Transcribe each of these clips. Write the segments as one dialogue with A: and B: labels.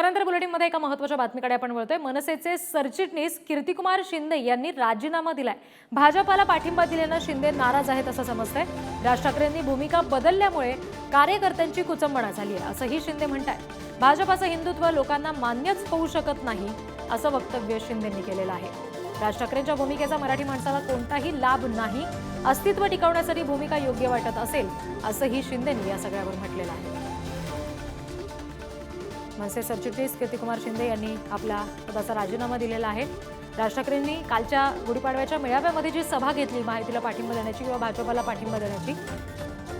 A: यानंतर बुलेटिनमध्ये एका महत्त्वाच्या बातमीकडे आपण वळतोय. मनसेचे सरचिटणीस कीर्तिकुमार शिंदे यांनी राजीनामा दिलाय. भाजपाला पाठिंबा दिल्यानं शिंदे नाराज आहेत असं समजतंय. राज ठाकरेंनी भूमिका बदलल्यामुळे कार्यकर्त्यांची कुचंबणा झाली आहे असंही शिंदे म्हणतायत. भाजपाचं हिंदुत्व लोकांना मान्यच होऊ शकत नाही असं वक्तव्य शिंदेंनी केलेलं आहे. राज ठाकरेंच्या भूमिकेचा मराठी माणसाला कोणताही लाभ नाही अस्तित्व टिकवण्यासाठी भूमिका योग्य वाटत असेल असंही शिंदेंनी या सगळ्यावर म्हटलेलं आहे. मनसे सरचिटणीस कीर्तिकुमार शिंदे यांनी आपला पदाचा राजीनामा दिलेला आहे. राज ठाकरेंनी कालच्या गुढीपाडव्याच्या मेळाव्यामध्ये जी सभा घेतली माहितीला पाठिंबा देण्याची किंवा भाजपाला पाठिंबा देण्याची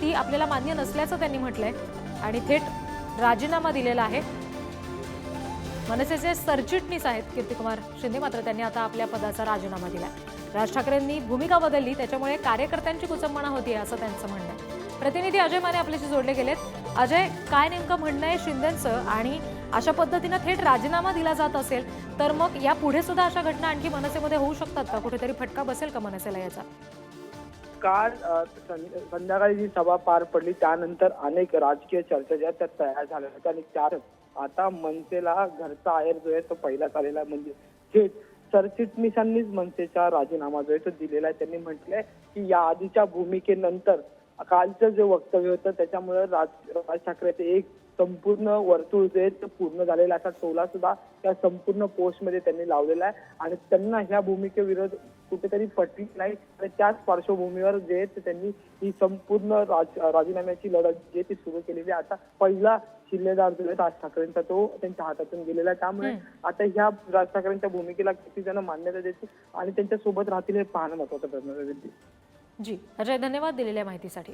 A: ती आपल्याला मान्य नसल्याचं त्यांनी म्हटलंय आणि थेट राजीनामा दिलेला आहे. मनसेचे सरचिटणीस आहेत कीर्तिकुमार शिंदे मात्र त्यांनी आता आपल्या पदाचा राजीनामा दिला राज ठाकरेंनी भूमिका बदलली त्याच्यामुळे कार्यकर्त्यांची कुचंबणा होती असं त्यांचं म्हणणं आहे. प्रतिनिधी अजय माने आपल्याशी जोडले गेलेत. अजय काय नेमकं म्हणणं आहे शिंदेचं? आणि अशा पद्धतीनं थेट राजीनामा दिला जात असेल तर मग या पुढे सुद्धा अशा घटना आणखी मनसेमध्ये होऊ शकतात का? कुठेतरी फटका बसेल का मनसेला याचा?
B: काल संध्याकाळी जी सभा पार पडली त्यानंतर अनेक राजकीय चर्चा ज्या त्या तयार झाल्या होत्या. आणि त्यात आता मनसेला घरचा आहेर जो आहे तो पहिलाच आलेला आहे. म्हणजे थेट सरचिटणीसांनीच मनसेचा राजीनामा जो आहे तो दिलेला आहे. त्यांनी म्हटलंय की या आधीच्या भूमिकेनंतर कालचं जे वक्तव्य होतं त्याच्यामुळे राज राज ठाकरेचे एक संपूर्ण वर्तुळ जे पूर्ण झालेलं. असा टोला सुद्धा त्या संपूर्ण पोस्टमध्ये त्यांनी लावलेला आहे. आणि त्यांना ह्या भूमिकेविरोध कुठेतरी पटली नाही. आणि त्याच पार्श्वभूमीवर जे त्यांनी ही संपूर्ण राज राजीनाम्याची लढत जी ती सुरू केलेली आता पहिला शिल्लेदार जो आहे राज ठाकरेंचा तो त्यांच्या हातातून गेलेला आहे. त्यामुळे आता ह्या राज ठाकरेंच्या भूमिकेला किती जण मान्यता देतील आणि त्यांच्यासोबत राहतील हे पाहणं महत्वाचं ठरणार आहे.
A: जी. अजय धन्यवाद दिलेल्या माहितीसाठी.